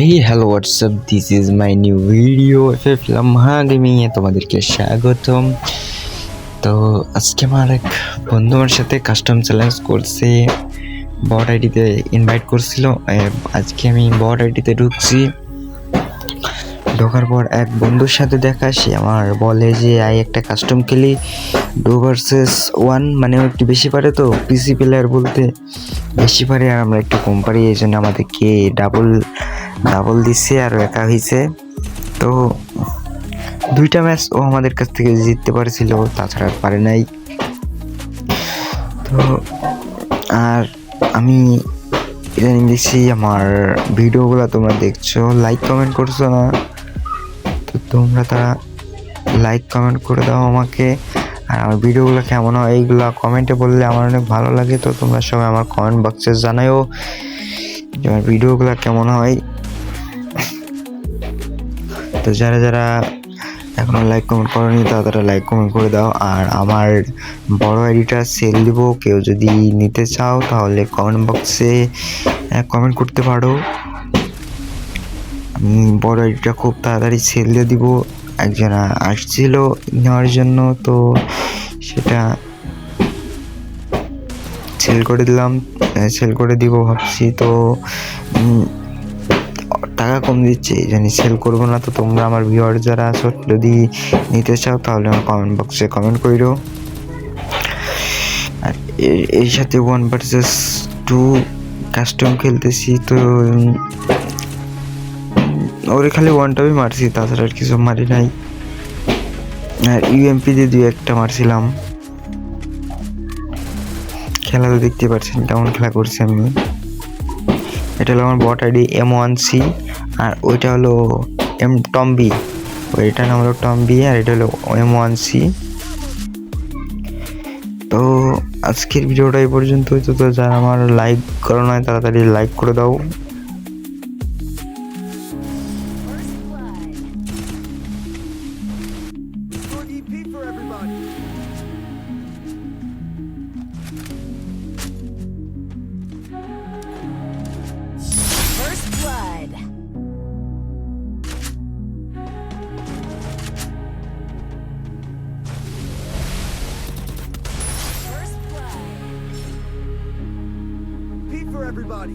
এই hello WhatsApp this is my new video F Lamha gaming এ তোমাদেরকে স্বাগতম। তো আজকে আমার এক বন্ধু আমার সাথে কাস্টম চ্যালেঞ্জ করছে। বট আইডিতে ইনভাইট করছিল। আজকে আমি বট আইডিতে ঢুকছি। ঢোকার পর এক বন্ধুর সাথে দেখা, সে আমার বলে যে, আই, একটা কাস্টম খেলি। ডু ভার্সেস ওয়ান মানে একটু বেশি পারে তো পিসি প্লেয়ার বলতে। বেশি পারে আর আমরা একটু কম পারি, এই জন্য আমাদেরকে ডাবল ডাবল দিচ্ছে আর একা হয়েছে তো দুইটা ম্যাচ ও আমাদের কাছ থেকে জিততে পারছিল, তাছাড়া পারে নাই। তো আর আমি ইদানিং দেখছি আমার ভিডিওগুলো তোমরা দেখছ লাইক কমেন্ট করছ না। তো তোমরা তারা লাইক কমেন্ট করে দাও আমাকে। আর আমার ভিডিওগুলো কেমন হয় এইগুলো কমেন্টে বললে আমার অনেক ভালো লাগে। তো তোমরা সবাই আমার কমেন্ট বক্সে জানাইও যে আমার ভিডিওগুলো কেমন হয়। তো যারা যারা এখনও লাইক কমেন্ট করনি, তারা লাইক কমেন্ট করে দাও। আর আমার বড় আইডিটা সেল দিব। কেউ যদি নিতে চাও, তাহলে কমেন্ট বক্সে কমেন্ট করতে পারো। আমি বড় আইডিটা খুব তাড়াতাড়ি সেল দিয়ে দিব। একজন আসছিল নেওয়ার জন্য, তো সেটা সেল করে দিলাম। সেল করে দিব ভাবছি। তো টাকা কম দিচ্ছে, এই জন্য সেল করব না। তো তোমরা আমার ভিউয়ার যারা আছো, যদি নিতে চাও, তাহলে আমার কমেন্ট বক্সে কমেন্ট করো আর এর- সাথে ওয়ান ভার্সেস টু কাস্টম খেলতেছি, তো ওরে খালি ওয়ানটাই মারছি, তাছাড়া আর কিছু মারি নাই। আর ইউএমপি দিয়ে দুই একটা মারছিলাম। খেলা তো দেখতে পাচ্ছেন কেমন খেলা করছি আমি। এটা হলো আমার bot ID M one C R ওইটা হলো এম টম্বি ওইটার নাম হলো টম্বি আর এটা হলো এম ওয়ান সি তো আজকের ভিডিওটা এই পর্যন্তই। তো যারা আমার লাইক করো নয় তাড়াতাড়ি লাইক করে দাও। EP for everybody.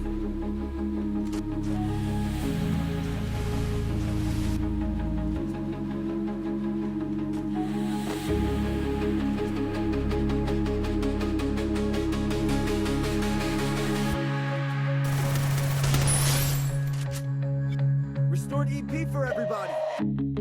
Restored EP for everybody.